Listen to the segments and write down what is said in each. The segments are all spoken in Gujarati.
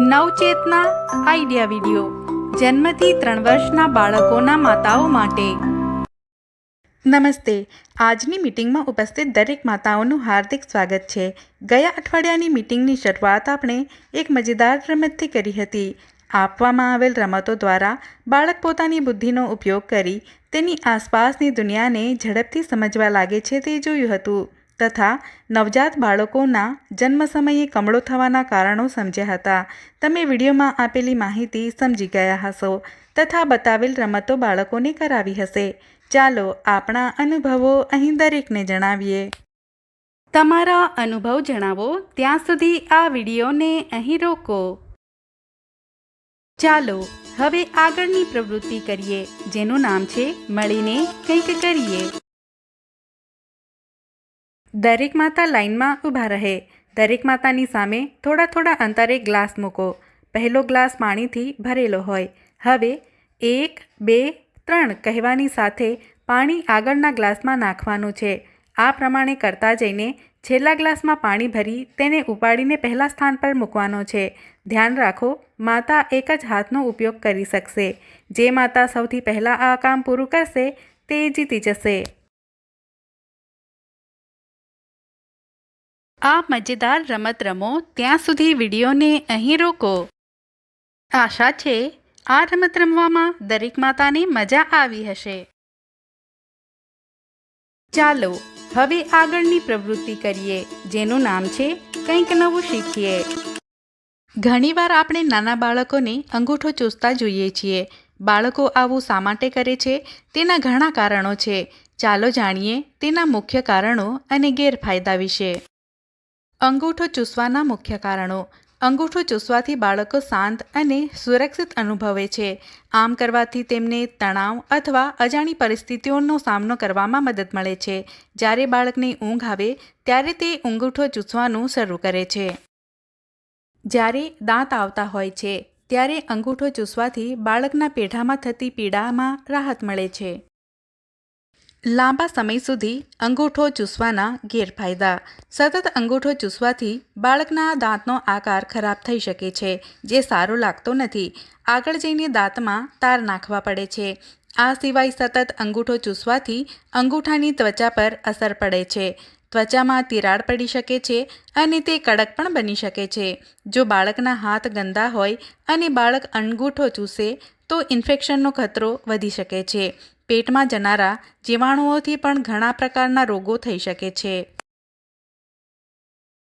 નવચેતના આઈડિયા વિડિયો. જન્મથી ત્રણ વર્ષના બાળકોના માતાઓ માટે. નમસ્તે. આજની મીટિંગમાં ઉપસ્થિત દરેક માતાઓનું હાર્દિક સ્વાગત છે. ગયા અઠવાડિયાની મીટિંગની શરૂઆત આપણે એક મજેદાર રમતથી કરી હતી. આપવામાં આવેલ રમતો દ્વારા બાળક પોતાની બુદ્ધિનો ઉપયોગ કરી તેની આસપાસની દુનિયાને ઝડપથી સમજવા લાગે છે તે જોયું હતું. તથા નવજાત બાળકોના જન્મ સમયે કમળો થવાના કારણો સમજ્યા હતા. તમે વિડીયોમાં આપેલી માહિતી સમજી ગયા હશો તથા બતાવેલ રમતો બાળકોને કરાવી હશે. ચાલો આપણા અનુભવો અહીં દરેકને જણાવીએ. તમારા અનુભવ જણાવો. ત્યાં સુધી આ વિડીયોને અહીં રોકો. ચાલો હવે આગળની પ્રવૃત્તિ કરીએ, જેનું નામ છે, મળીને કંઈક કરીએ. દરેક માતા લાઈનમાં ઊભા રહે. દરેક માતાની સામે થોડા થોડા અંતરે ગ્લાસ મૂકો. પહેલો ગ્લાસ પાણીથી ભરેલો હોય. હવે એક, બે, ત્રણ કહેવાની સાથે પાણી આગળના ગ્લાસમાં નાખવાનું છે. આ પ્રમાણે કરતા જઈને છેલ્લા ગ્લાસમાં પાણી ભરી તેને ઉપાડીને પહેલા સ્થાન પર મૂકવાનો છે. ધ્યાન રાખો, માતા એક જ હાથનો ઉપયોગ કરી શકશે. જે માતા સૌથી પહેલાં આ કામ પૂરું કરશે, તે જીતી જશે. આ મજેદાર રમત રમો ત્યાં સુધી વિડીયોને અહીં રોકો. આશા છે આ રમત રમવામાં દરેક માતાને મજા આવી હશે. ચાલો હવે આગળની પ્રવૃત્તિ કરીએ, જેનું નામ છે કંઈક નવું શીખીએ. ઘણીવાર આપણે નાના બાળકોને અંગૂઠો ચૂસતા જોઈએ છીએ. બાળકો આવું શા માટે કરે છે? તેના ઘણા કારણો છે. ચાલો જાણીએ તેના મુખ્ય કારણો અને ગેરફાયદા વિશે. અંગૂઠો ચૂસવાના મુખ્ય કારણો. અંગૂઠો ચૂસવાથી બાળકો શાંત અને સુરક્ષિત અનુભવે છે. આમ કરવાથી તેમને તણાવ અથવા અજાણી પરિસ્થિતિઓનો સામનો કરવામાં મદદ મળે છે. જ્યારે બાળકને ઊંઘ આવે, ત્યારે તે અંગૂઠો ચૂસવાનું શરૂ કરે છે. જ્યારે દાંત આવતા હોય છે, ત્યારે અંગૂઠો ચૂસવાથી બાળકના પેઢામાં થતી પીડામાં રાહત મળે છે. લાંબા સમય સુધી અંગૂઠો ચૂસવાના ગેરફાયદા. સતત અંગૂઠો ચૂસવાથી બાળકના દાંતનો આકાર ખરાબ થઈ શકે છે, જે સારો લાગતો નથી. આગળ જઈને દાંતમાં તાર નાખવા પડે છે. આ સિવાય સતત અંગૂઠો ચૂસવાથી અંગૂઠાની ત્વચા પર અસર પડે છે. ત્વચામાં તિરાડ પડી શકે છે અને તે કડક પણ બની શકે છે. જો બાળકના હાથ ગંદા હોય અને બાળક અંગૂઠો ચૂસે, તો ઇન્ફેક્શનનો ખતરો વધી શકે છે. પેટમાં જનારા જીવાણુઓથી પણ ઘણા પ્રકારના રોગો થઈ શકે છે.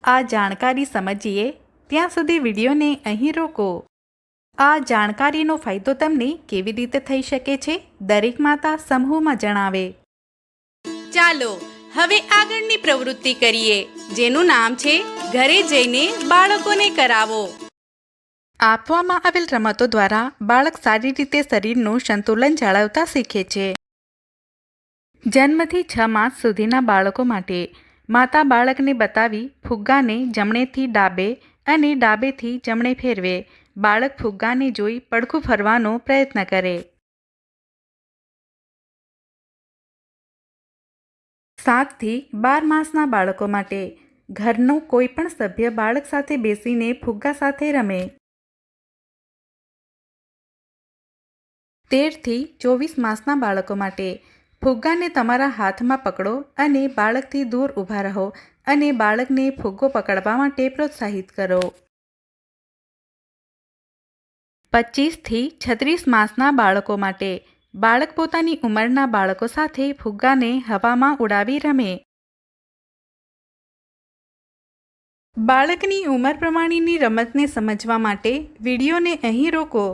આ જાણકારી સમજીએ, ત્યાં સુધી વિડીયોને અહીં રોકો. આ જાણકારીનો ફાયદો તમને કેવી રીતે થઈ શકે છે, દરેક માતા સમૂહમાં જણાવે. ચાલો, હવે આગળની પ્રવૃત્તિ કરીએ, જેનું નામ છે, ઘરે જઈને બાળકોને કરાવો. આપવામાં આવેલ રમતો દ્વારા બાળક સારી રીતે શરીરનું સંતુલન જાળવતા શીખે છે. જન્મથી છ માસ સુધીના બાળકો માટે માતા બાળકને બતાવી ફુગ્ગાને જમણેથી ડાબે અને ડાબેથી જમણે ફેરવે. બાળક ફુગ્ગાને જોઈ પડખું ફરવાનો પ્રયત્ન કરે. સાતથી બાર માસના બાળકો માટે ઘરનું કોઈ પણ સભ્ય બાળક સાથે બેસીને ફુગ્ગા સાથે રમે. તેરથી ચોવીસ માસના બાળકો માટે ફુગ્ગાને તમારા હાથમાં પકડો અને બાળકથી દૂર ઊભા રહો અને બાળકને ફુગ્ગો પકડવા માટે પ્રોત્સાહિત કરો. પચીસથી છત્રીસ માસના બાળકો માટે બાળક પોતાની ઉંમરના બાળકો સાથે ફુગ્ગાને હવામાં ઉડાવી રમે. બાળકની ઉંમર પ્રમાણેની રમતને સમજવા માટે વિડીયોને અહીં રોકો.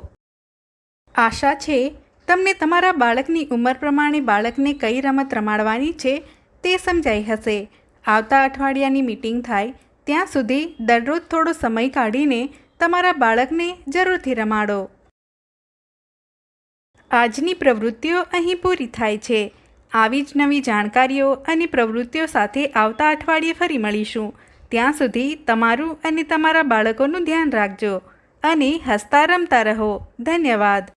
આશા છે, તમને તમારા બાળકની ઉંમર પ્રમાણે બાળકને કઈ રમત રમાડવાની છે તે સમજાઈ હશે. આવતા અઠવાડિયાની મીટિંગ થાય, ત્યાં સુધી દરરોજ થોડો સમય કાઢીને તમારા બાળકને જરૂરથી રમાડો. આજની પ્રવૃત્તિઓ અહીં પૂરી થાય છે. આવી જ નવી જાણકારીઓ અને પ્રવૃત્તિઓ સાથે આવતા અઠવાડિયે ફરી મળીશું. ત્યાં સુધી તમારું અને તમારા બાળકોનું ધ્યાન રાખજો અને હસતા રમતા રહો. ધન્યવાદ.